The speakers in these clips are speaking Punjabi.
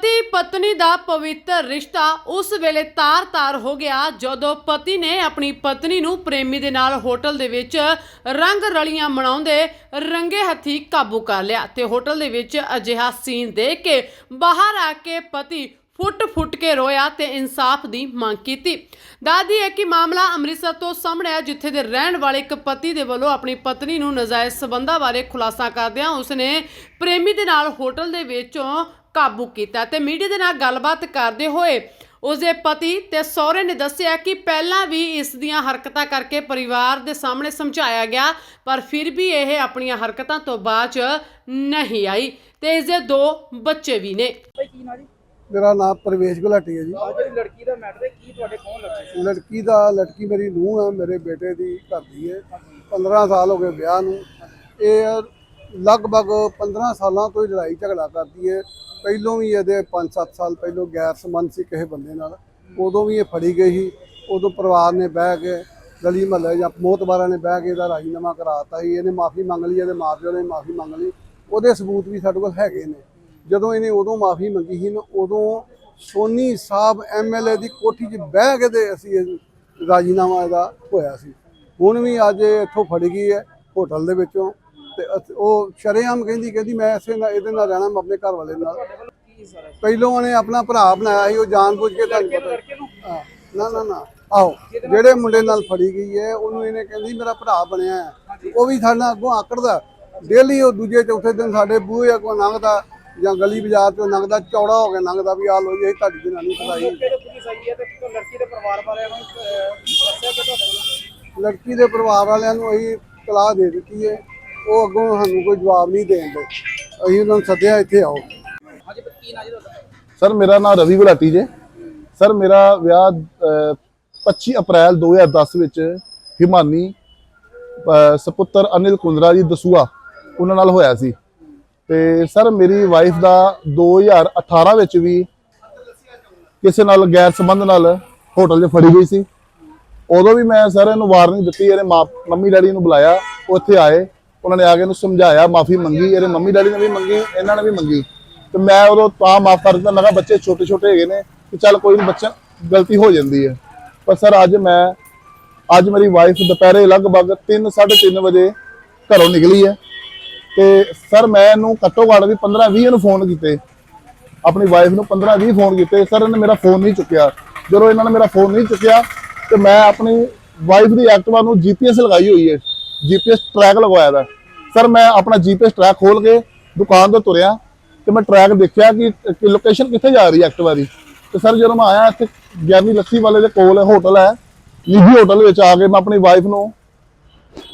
ਪਤੀ ਪਤਨੀ ਦਾ ਪਵਿੱਤਰ ਰਿਸ਼ਤਾ ਉਸ ਵੇਲੇ ਤਾਰ-ਤਾਰ ਹੋ ਗਿਆ ਜਦੋਂ ਪਤੀ ਨੇ ਆਪਣੀ ਪਤਨੀ ਨੂੰ ਪ੍ਰੇਮੀ ਦੇ ਨਾਲ ਹੋਟਲ ਦੇ ਵਿੱਚ ਰੰਗ ਰਲੀਆਂ ਮਨਾਉਂਦੇ ਰੰਗੇ ਹੱਥੀ ਕਾਬੂ ਕਰ ਲਿਆ ਤੇ ਹੋਟਲ ਦੇ ਵਿੱਚ ਅਜਿਹਾ ਸੀਨ ਦੇਖ ਕੇ ਬਾਹਰ ਆ ਕੇ ਪਤੀ ਫੁੱਟ-ਫੁੱਟ ਕੇ ਰੋਇਆ ਤੇ ਇਨਸਾਫ ਦੀ ਮੰਗ ਕੀਤੀ। ਦਾਦੀ ਹੈ ਕਿ ਮਾਮਲਾ ਅੰਮ੍ਰਿਤਸਰ ਤੋਂ ਸਾਹਮਣੇ ਆ ਜਿੱਥੇ ਦੇ ਰਹਿਣ ਵਾਲੇ ਇੱਕ ਪਤੀ ਦੇ ਵੱਲੋਂ ਆਪਣੀ ਪਤਨੀ ਨੂੰ ਨਜਾਇਜ਼ ਸਬੰਧਾਂ ਬਾਰੇ ਖੁਲਾਸਾ ਕਰਦਿਆਂ ਉਸਨੇ ਪ੍ਰੇਮੀ ਦੇ ਨਾਲ ਹੋਟਲ ਦੇ ਵਿੱਚੋਂ ਕਾਬੂ ਕੀਤਾ ਤੇ ਮੀਡੀਆ ਦੇ ਨਾਲ ਗੱਲਬਾਤ ਕਰਦੇ ਹੋਏ ਉਸਦੇ ਪਤੀ ਤੇ ਸਹੁਰੇ ਨੇ ਦੱਸਿਆ ਕਿ ਪਹਿਲਾਂ ਵੀ ਇਸ ਦੀਆਂ ਹਰਕਤਾਂ ਕਰਕੇ ਪਰਿਵਾਰ ਦੇ ਸਾਹਮਣੇ ਸਮਝਾਇਆ ਗਿਆ ਪਰ ਫਿਰ ਵੀ ਇਹ ਆਪਣੀਆਂ ਹਰਕਤਾਂ ਤੋਂ ਬਾਅਦ 'ਚ ਨਹੀਂ ਆਈ ਤੇ ਇਸ ਦੇ ਦੋ ਬੱਚੇ ਵੀ ਨੇ। ਮੇਰਾ ਨਾਮ ਪ੍ਰਵੇਸ਼ ਗੁਲਾਟੀ ਹੈ ਜੀ। ਜਿਹੜੀ ਲੜਕੀ ਦਾ ਮੈਟਰ ਹੈ ਕੀ ਤੁਹਾਡੇ ਕੌਣ ਲੜਕੀ ਦਾ ਲੜਕੀ ਮੇਰੀ ਨੂੰਹ ਹੈ ਮੇਰੇ ਬੇਟੇ ਦੀ ਘਰ ਦੀ ਹੈ। 15 ਸਾਲ ਹੋ ਗਏ ਵਿਆਹ ਨੂੰ। ਇਹ ਲਗਭਗ 15 ਸਾਲਾਂ ਤੋਂ ਹੀ ਲੜਾਈ ਝਗੜਾ ਕਰਦੀ ਹੈ। ਪਹਿਲੋਂ ਵੀ ਇਹਦੇ 5-7 ਸਾਲ ਪਹਿਲੋਂ ਗੈਰ ਸੰਬੰਧ ਸੀ ਕਿਸੇ ਬੰਦੇ ਨਾਲ। ਉਦੋਂ ਵੀ ਇਹ ਫੜੀ ਗਈ ਸੀ। ਉਦੋਂ ਪਰਿਵਾਰ ਨੇ ਬਹਿ ਕੇ ਗਲੀ ਮਹੱਲੇ ਜਾਂ ਮੋਤਬਾਰਾਂ ਨੇ ਬਹਿ ਕੇ ਇਹਦਾ ਰਾਜੀਨਾਮਾ ਕਰਾਤਾ ਸੀ। ਇਹਨੇ ਮਾਫੀ ਮੰਗ ਲਈ, ਇਹਦੇ ਮਾਪਿਓ ਨੇ ਮਾਫੀ ਮੰਗ ਲਈ। ਉਹਦੇ ਸਬੂਤ ਵੀ ਸਾਡੇ ਕੋਲ ਹੈਗੇ ਨੇ। ਜਦੋਂ ਇਹਨੇ ਉਦੋਂ ਮਾਫੀ ਮੰਗੀ ਸੀ ਨਾ, ਉਦੋਂ ਸੋਨੀ ਸਾਹਿਬ ਐਮਐਲਏ ਦੀ ਕੋਠੀ 'ਚ ਬਹਿ ਕੇ ਤੇ ਅਸੀਂ ਇਹ ਰਾਜੀਨਾਮਾ ਇਹਦਾ ਹੋਇਆ ਸੀ। ਹੁਣ ਵੀ ਅੱਜ ਇਹ ਇੱਥੋਂ ਫੜ ਗਈ ਹੈ ਹੋਟਲ ਦੇ ਵਿੱਚੋਂ। ਤੇ ਅਸ- ਉਹ ਸ਼ਰੇਆਮ ਕਹਿੰਦੀ ਕਹਿੰਦੀ ਮੈਂ ਇਸੇ ਨਾਲ ਇਹਦੇ ਨਾਲ ਰਹਿਣਾ ਮੈਂ ਆਪਣੇ ਘਰ ਵਾਲੇ ਨਾਲ। ਕੀ ਸਾਰਾ ਪਹਿਲੋਂ ਉਹਨੇ ਆਪਣਾ ਭਰਾ ਬਣਾਇਆ ਸੀ ਉਹ ਜਾਣਬੁੱਝ ਕੇ ਤੁਹਾਨੂੰ ਪਤਾ ਲੜਕੇ ਨੂੰ ਹਾਂ, ਨਾ ਨਾ ਨਾ। ਆਓ। ਜਿਹੜੇ ਮੁੰਡੇ ਨਾਲ ਫੜੀ ਗਈ ਹੈ ਉਹਨੂੰ ਇਹਨੇ ਕਹਿੰਦੀ ਮੇਰਾ ਭਰਾ ਬਣਿਆ ਹੈ। ਉਹ ਵੀ ਸਾਡੇ ਨਾਲ ਅੱਗੋਂ ਆਕੜਦਾ। ਡੇਲੀ ਉਹ ਦੂਜੇ ਚੌਥੇ ਦਿਨ ਸਾਡੇ ਬੂਹੇ ਅੱਗੋਂ ਲੰਘਦਾ ਜਾਂ ਗਲੀ ਬਾਜ਼ਾਰ ਚੋਂ ਲੰਘਦਾ ਚੌੜਾ ਹੋ ਕੇ ਲੰਘਦਾ ਵੀ ਆ ਲੋ ਜੀ ਇਹ ਤੁਹਾਡੀ ਜਨਾਨੀ ਫਸਾਈ ਮੌਕੇ ਤੇ ਪੁਲਿਸ ਆਈ ਹੈ ਤੇ ਲੜਕੀ ਦੇ ਪਰਿਵਾਰ ਵਾਲਿਆਂ ਨੂੰ ਅਹ, ਦੱਸਿਆ ਕਿ ਤੁਹਾਡੇ ਵੱਲੋਂ? ਲੜਕੀ ਦੇ ਪਰਿਵਾਰ ਵਾਲਿਆਂ ਨੂੰ ਅਸੀਂ ਤਲਾਹ ਦੇ ਦਿੱਤੀ ਹੈ। ਉਹ ਅੱਗੋਂ ਸਾਨੂੰ ਕੋਈ ਜਵਾਬ ਨਹੀਂ ਦੇਣ ਦੇ। ਅਸੀਂ ਉਹਨਾਂ ਨੂੰ ਸੱਦਿਆ ਇੱਥੇ ਆਓ। ਹਾਂਜੀ ਪਰ ਕੀ ਸਰ ਮੇਰਾ ਨਾਮ ਰਵੀ ਗੁਲਾਟੀ ਜੇ। ਸਰ ਮੇਰਾ ਵਿਆਹ ਅਹ, 25 ਅਪ੍ਰੈਲ 2010 ਵਿੱਚ ਹਿਮਾਨੀ ਸਪੁੱਤਰ ਅਨਿਲ ਕੁੰਦਰਾ ਜੀ ਦਸੂਆ ਉਹਨਾਂ ਨਾਲ ਹੋਇਆ ਸੀ। ਤੇ ਸਰ ਮੇਰੀ ਵਾਈਫ ਦਾ 2018 ਵਿੱਚ ਵੀ ਕਿਸੇ ਨਾਲ ਗੈਰ ਸੰਬੰਧ ਨਾਲ ਹੋਟਲ 'ਚ ਫੜੀ ਗਈ ਸੀ। ਉਦੋਂ ਵੀ ਮੈਂ ਸਰ ਇਹਨੂੰ ਵਾਰਨਿੰਗ ਦਿੱਤੀ ਇਹਦੇ ਮਾਂ ਮੰਮੀ ਡੈਡੀ ਨੂੰ ਬੁਲਾਇਆ ਉਹ ਇੱਥੇ ਆਏ। ਉਹਨਾਂ ਨੇ ਆ ਕੇ ਇਹਨੂੰ ਸਮਝਾਇਆ, ਮਾਫੀ ਮੰਗੀ, ਇਹਦੇ ਮੰਮੀ ਡੈਡੀ ਨੇ ਵੀ ਮੰਗੀ, ਇਹਨਾਂ ਨੇ ਵੀ ਮੰਗੀ। ਤੇ ਮੈਂ ਉਦੋਂ ਤਾਂ ਮਾਫ ਕਰ ਦਿੱਤਾ, ਮੈਂ ਕਿਹਾ ਬੱਚੇ ਛੋਟੇ ਛੋਟੇ ਹੈਗੇ ਨੇ ਕਿ ਚੱਲ ਕੋਈ ਨਹੀਂ ਬੱਚਾ ਗਲਤੀ ਹੋ ਜਾਂਦੀ ਹੈ। ਪਰ ਸਰ, ਅੱਜ ਮੈਂ, ਅੱਜ ਮੇਰੀ ਵਾਈਫ ਦੁਪਹਿਰੇ ਲਗਭਗ 3:30 ਵਜੇ ਘਰੋਂ ਨਿਕਲੀ ਹੈ। ਤੇ ਸਰ, ਮੈਂ ਇਹਨੂੰ ਘੱਟੋ ਘੱਟ ਵੀ 15-20 ਨੂੰ ਫੋਨ ਕੀਤੇ। ਆਪਣੀ ਵਾਈਫ ਨੂੰ 15-20 ਫੋਨ ਕੀਤੇ। ਸਰ, ਇਹਨੇ ਮੇਰਾ ਫੋਨ ਨਹੀਂ ਚੁੱਕਿਆ। ਜਦੋਂ ਇਹਨਾਂ ਨੇ ਮੇਰਾ ਫੋਨ ਨਹੀਂ ਚੁੱਕਿਆ, ਤੇ ਮੈਂ ਆਪਣੀ ਵਾਈਫ ਦੀ ਐਕਟਿਵਾ ਨੂੰ ਜੀਪੀਐਸ ਲਗਾਈ ਹੋਈ ਹੈ। ਜੀਪੀਐਸ ਟਰੈਕ ਲਗਵਾਇਆ ਦਾ। ਸਰ ਮੈਂ ਆਪਣਾ ਜੀਪੀਐਸ ਟਰੈਕ ਖੋਲ ਕੇ ਦੁਕਾਨ ਤੋਂ ਤੁਰਿਆ ਤੇ ਮੈਂ ਟਰੈਕ ਦੇਖਿਆ ਕਿ ਲੋਕੇਸ਼ਨ ਕਿੱਥੇ ਜਾ ਰਹੀ ਹੈ ਐਕਟਿਵਾ ਦੀ। ਤੇ ਸਰ ਜਦੋਂ ਮੈਂ ਆਇਆ ਇੱਥੇ ਗਿਆਨੀ ਲੱਸੀ ਵਾਲੇ ਦੇ ਕੋਲ ਹੋਟਲ ਹੈ ਨਿੱਜੀ ਹੋਟਲ ਵਿੱਚ ਆ ਕੇ ਮੈਂ ਆਪਣੀ ਵਾਈਫ ਨੂੰ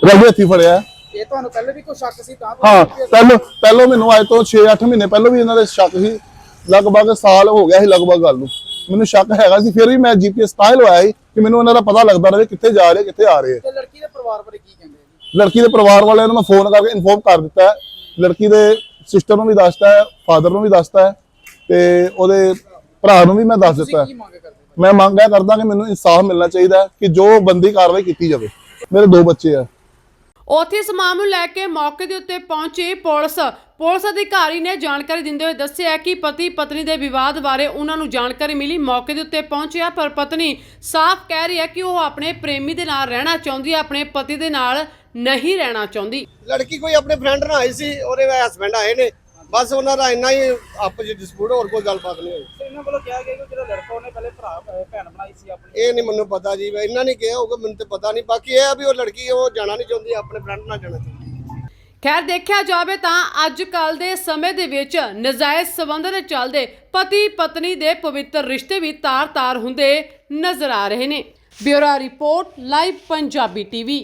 ਰਗੇ ਹੱਥੀ ਫੜਿਆ। ਇਹ ਤੁਹਾਨੂੰ ਪਹਿਲੇ ਵੀ ਕੋਈ ਸ਼ੱਕ ਸੀ ਤਾਂ ਹਾਂ ਪਹਿਲੋਂ ਪਹਿਲੋਂ ਮੈਨੂੰ ਅੱਜ ਤੋਂ 6-8 ਮਹੀਨੇ ਪਹਿਲੋਂ ਵੀ ਇਹਨਾਂ ਦੇ ਸ਼ੱਕ ਸੀ। ਲਗਭਗ ਸਾਲ ਹੋ ਗਿਆ ਸੀ ਲਗਭਗ ਗੱਲ ਨੂੰ। ਮੈਨੂੰ ਸ਼ੱਕ ਹੈਗਾ ਸੀ ਫਿਰ ਵੀ ਮੈਂ ਜੀਪੀਐਸ ਤਾਂ ਹੀ ਲਵਾਇਆ ਸੀ ਕਿ ਮੈਨੂੰ ਇਹਨਾਂ ਦਾ ਪਤਾ ਲੱਗਦਾ ਰਹੇ ਕਿੱਥੇ ਜਾ ਰਹੇ ਕਿੱਥੇ ਆ ਰਹੇ। ਤੇ ਲੜਕੀ ਦੇ ਪਰਿਵਾਰ ਬਾਰੇ ਕੀ ਕਹਿੰਦੇ ਲੜਕੀ ਦੇ ਪਰਿਵਾਰ ਵਾਲਿਆਂ ਨੂੰ ਮੈਂ ਫੋਨ ਕਰਕੇ ਇਨਫੋਰਮ ਕਰ ਦਿੱਤਾ ਹੈ। ਲੜਕੀ ਦੇ ਸਿਸਟਰ ਨੂੰ ਵੀ ਦੱਸਤਾ ਹੈ ਫਾਦਰ ਨੂੰ ਵੀ ਦੱਸਤਾ ਹੈ ਤੇ ਉਹਦੇ ਭਰਾ ਨੂੰ ਵੀ ਮੈਂ ਦੱਸ ਦਿੱਤਾ ਹੈ? ਮੈਂ ਮੰਗ ਇਹ ਕਰਦਾ ਕਿ ਮੈਨੂੰ ਇਨਸਾਫ ਮਿਲਣਾ ਚਾਹੀਦਾ ਹੈ ਕਿ ਜੋ ਬੰਦੀ ਕਾਰਵਾਈ ਕੀਤੀ ਜਾਵੇ। ਮੇਰੇ ਦੋ ਬੱਚੇ ਆ। ਉੱਥੇ ਇਸ ਮਾਮਲੇ ਨੂੰ ਲੈ ਕੇ ਮੌਕੇ ਦੇ ਉੱਤੇ ਪਹੁੰਚੀ ਪੁਲਿਸ। ਪੁਲਿਸ ਅਧਿਕਾਰੀ ਨੇ ਜਾਣਕਾਰੀ ਦਿੰਦੇ ਹੋਏ ਦੱਸਿਆ ਕਿ ਪਤੀ ਪਤਨੀ ਦੇ ਵਿਵਾਦ ਬਾਰੇ ਉਹਨਾਂ ਨੂੰ ਜਾਣਕਾਰੀ ਮਿਲੀ, ਮੌਕੇ ਦੇ ਉੱਤੇ ਪਹੁੰਚਿਆ, ਪਰ ਪਤਨੀ ਸਾਫ਼ ਕਹਿ ਰਹੀ ਹੈ ਕਿ ਉਹ ਆਪਣੇ ਪ੍ਰੇਮੀ ਦੇ ਨਾਲ ਰਹਿਣਾ ਚਾਹੁੰਦੀ ਹੈ, ਆਪਣੇ ਪਤੀ ਦੇ ਨਾਲ ਨਹੀਂ ਰਹਿਣਾ ਚਾਹੁੰਦੀ। ਲੜਕੀ ਕੋਈ ਆਪਣੇ ਫਰੈਂਡ ਨਾਲ ਆਈ ਸੀ, ਉਹਦੇ ਹਸਬੰਡ ਆਏ ਨੇ। ਬਸ ਉਹਨਾਂ ਦਾ ਇੰਨਾ ਹੀ ਆਪਸ ਵਿੱਚ ਡਿਸਪਿਊਟ ਹੋਰ ਕੋਈ ਗੱਲਬਾਤ ਨਹੀਂ ਹੋਈ। ਇਹਨਾਂ ਵੱਲੋਂ ਕਿਹਾ ਗਿਆ ਕਿ ਜਿਹੜਾ ਲੜਕਾ ਉਹਨੇ ਪਹਿਲੇ ਭਰਾ ਭੈਣ ਬਣਾਈ ਸੀ ਆਪਣੀ। ਇਹ ਨਹੀਂ ਮੈਨੂੰ ਪਤਾ ਜੀ ਇਹਨਾਂ ਨੇ ਕਿਹਾ ਹੋਊਗਾ ਮੈਨੂੰ ਤੇ ਪਤਾ ਨਹੀਂ। ਬਾਕੀ ਇਹ ਆ ਵੀ ਉਹ ਲੜਕੀ ਉਹ ਜਾਣਾ ਨਹੀਂ ਚਾਹੁੰਦੀ ਆਪਣੇ ਫਰੈਂਡ ਨਾਲ ਜਾਣਾ ਚਾਹੁੰਦੀ। ਖੈਰ ਦੇਖਿਆ ਜਾਵੇ ਤਾਂ ਅੱਜ ਕੱਲ ਦੇ ਸਮੇਂ ਦੇ ਵਿੱਚ ਨਜਾਇਜ਼ ਸਬੰਧ ਦੇ ਚੱਲਦੇ ਪਤੀ ਪਤਨੀ ਦੇ ਪਵਿੱਤਰ ਰਿਸ਼ਤੇ ਵੀ ਤਾਰ-ਤਾਰ ਹੁੰਦੇ ਨਜ਼ਰ ਆ ਰਹੇ ਨੇ। Bureau report live Punjabi TV.